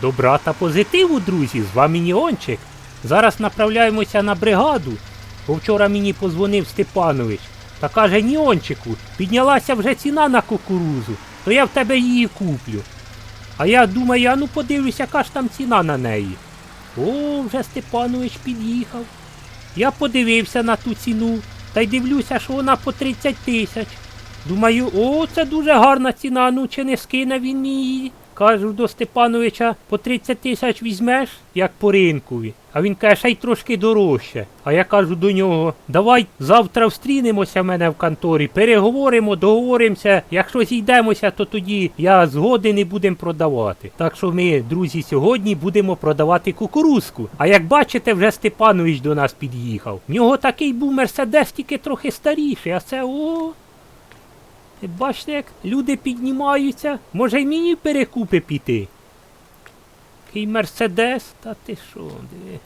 Добра та позитиву, друзі, з вами Ніончик. Зараз направляємося на бригаду. Бо вчора мені позвонив Степанович та каже Ніончику, піднялася вже ціна на кукурузу, то я в тебе її куплю. А я думаю, а ну подивлюся, яка ж там ціна на неї. О, вже Степанович під'їхав. Я подивився на ту ціну та й дивлюся, що вона по 30 тисяч. Думаю, о, це дуже гарна ціна, ну чи не скине він її. Кажу до Степановича, по 30 тисяч візьмеш, як по ринкові. А він каже, ще й трошки дорожче. А я кажу до нього, давай завтра встрінемося в мене в конторі, переговоримо, договоримося. Якщо зійдемося, то тоді я згоден і будемо продавати. Так що ми, друзі, сьогодні будемо продавати кукурузку. А як бачите, вже Степанович до нас під'їхав. В нього такий був мерседес, тільки трохи старіший, а це о. Бачите, як люди піднімаються, може й мені перекупи піти. Такий мерседес, та ти що, диви.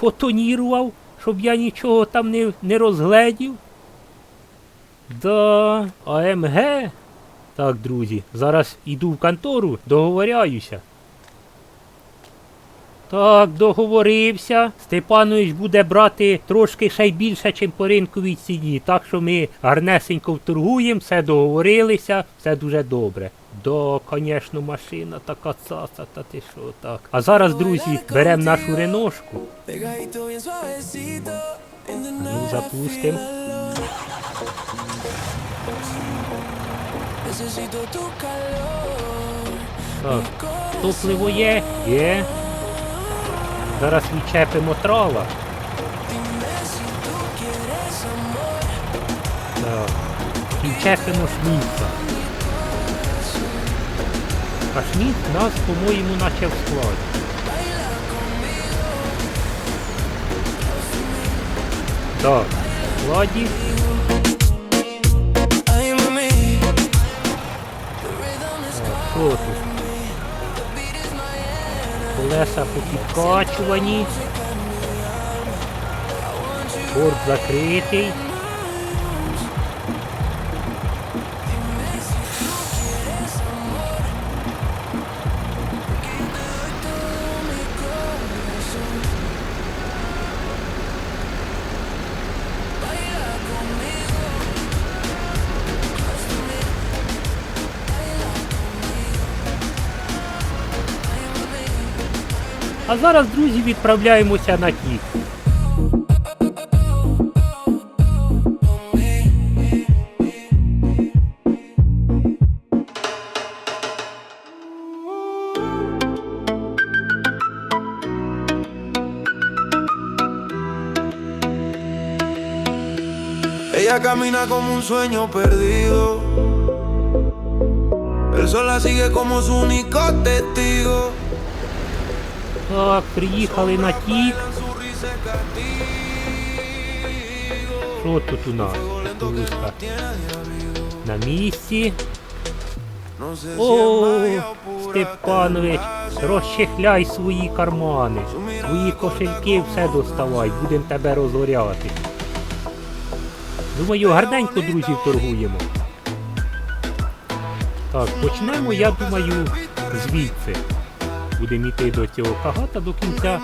Потонірував, щоб я нічого там не, не розгледів. Да, АМГ. Так, друзі, зараз іду в контору, договоряюся. Так, договорився. Степанович буде брати трошки ще й більше, ніж по ринковій ціні. Так що ми гарнесенько вторгуємо, все договорилися, все дуже добре. Да, звісно, машина така цаца, та ти що так. А зараз, друзі, беремо нашу реношку. Ну, запустимо. Так, топливо є? Є. Зараз відчепимо amor. Так. Відчепимо шмітка. А шміт нас, по-моєму, наче в складі. Так, в складі. Тут? Колеса попідкачувані. Борт закритий. А зараз, друзі, відправляємося на тік. Ella camina como un sueño perdido. El sol la sigue como su único testigo. Так, приїхали на тік. Що тут у нас? Кукурузка на місці. О, Степанович, розчехляй свої кармани, свої кошельки все доставай, будемо тебе розоряти. Думаю, гарненько, друзі, торгуємо. Так, почнемо, я думаю, звідси. Будемо йти до цього кагата до кінця,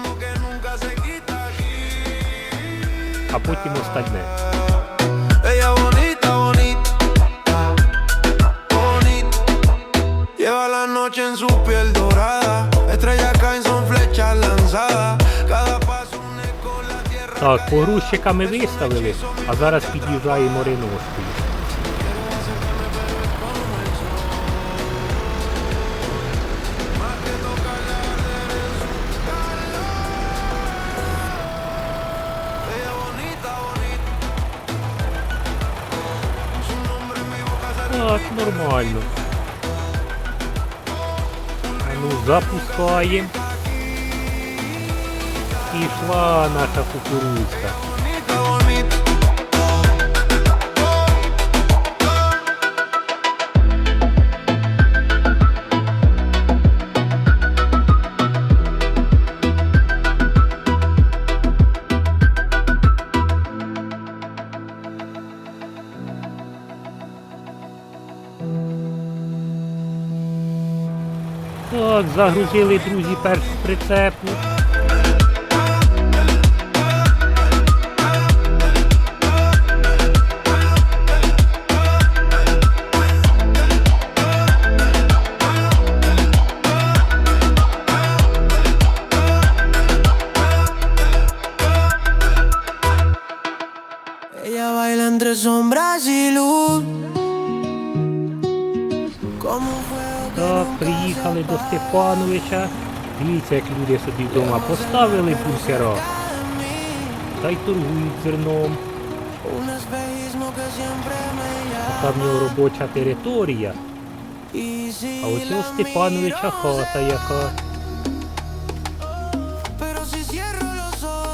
а потім остальне. Ella bonita, bonita, bonita. Lleva la noche en su piel dorada. Estrellas caen, son flechas lanzadas. Cada paso un eco en la tierra. Так, погрузчиками виставили, а зараз під'їжджаємо риношкою. Так, нормально. А ну, запускаємо. Пішла наша кукурузка. Загрузили друзі першу прицепу. Nunca до. Степановича. Дивіться, як люди собі вдома поставили бункера та й торгують зерном. Там в нього робоча територія. А ось у Степановича хата яка.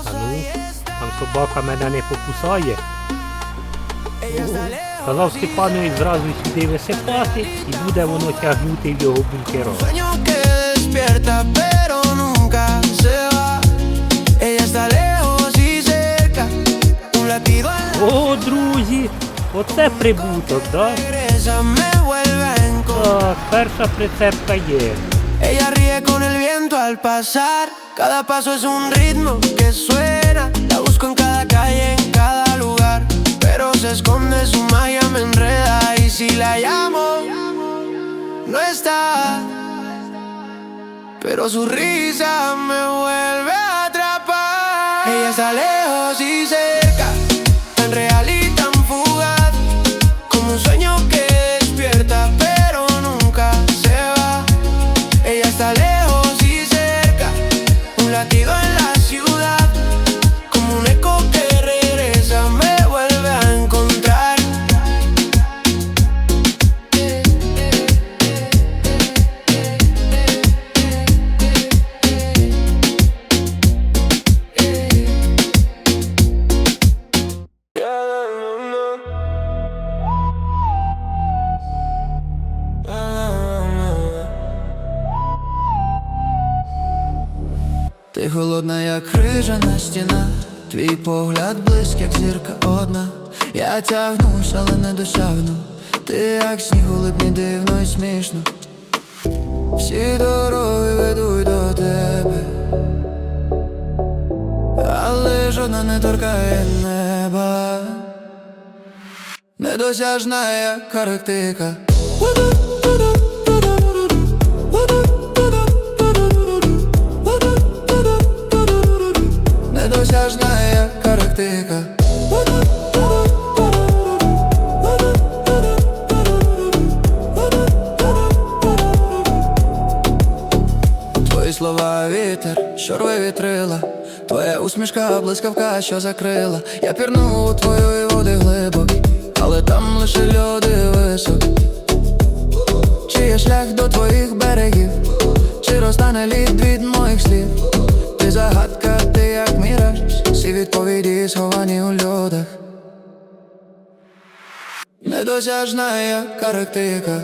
А ну, там собака мене не покусає. Lejos. Сказав Степанович зразу сюди висипати і буде воно тягнути в його la О, друзі! Оце прибуток, да? Так, перша прицепка є. Ella ríe con el viento al pasar. Cada paso es un ritmo que suena. La busco en cada calle, en cada lugar. Esconde, su magia me enreda. Y si la llamo, no está. Pero su risa me vuelve a atrapar. Ella está lejos y cerca, tan real y tan fugaz. Como un sueño que despierta, pero nunca se va. Ella está lejos y cerca, un latido en Ти холодна, як крижана стіна, твій погляд близьк, як зірка одна. Я тягнусь, але не досягну. Ти як сніг у липні дивно і смішно. Всі дороги ведуть до тебе, але жодна не торкає неба. Недосяжна як Арктика. Недосяжна як Арктика. Твої слова вітер, що рве вітрила. Твоя усмішка блискавка, що закрила. Я пірну у твої води глибокі. Але там лише люди високі. Чи є шлях до твоїх берегів? Чи розтане лід від моїх слів? Ти загадка, Всі відповіді сховані у льодах. Недосяжна як Арктика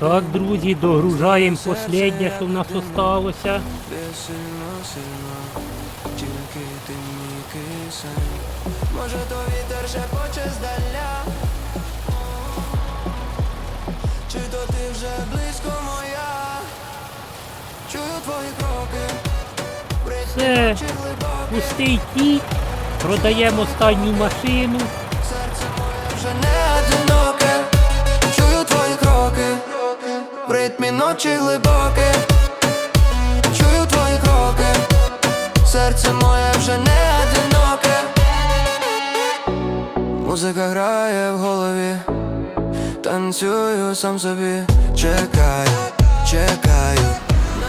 Так, друзі, догружаємо последнє, що в нас мій. Може то вітер шепоче здаля. Чи то ти вже близько моя? Чую твої кроки. Все. Пустий тік, продаємо останню машину. Ритмі ночі глибоке. Чую твої кроки. Серце моє вже не одиноке. Музика грає в голові. Танцюю сам собі. Чекаю, чекаю.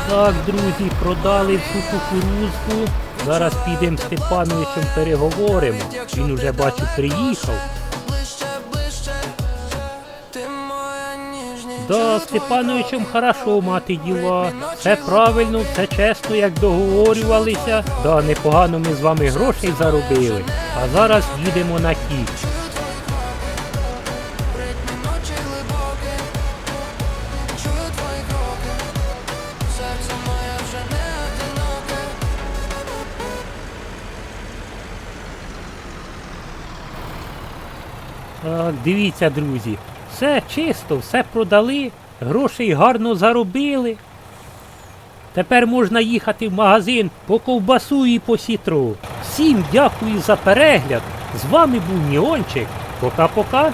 Так, друзі, продали всю кукурузку. Зараз підемо з Степановичем переговоримо. Він уже бачу приїхав. Да, Степановичем хорошо мати діла. Все правильно, все чесно, як договорювалися. Да, непогано ми з вами грошей заробили. А зараз їдемо на одиноке. Дивіться, друзі, все чисто, все продали, грошей гарно заробили. Тепер можна їхати в магазин по ковбасу і по сітру. Всім дякую за перегляд. З вами був Ніончик. Пока-пока.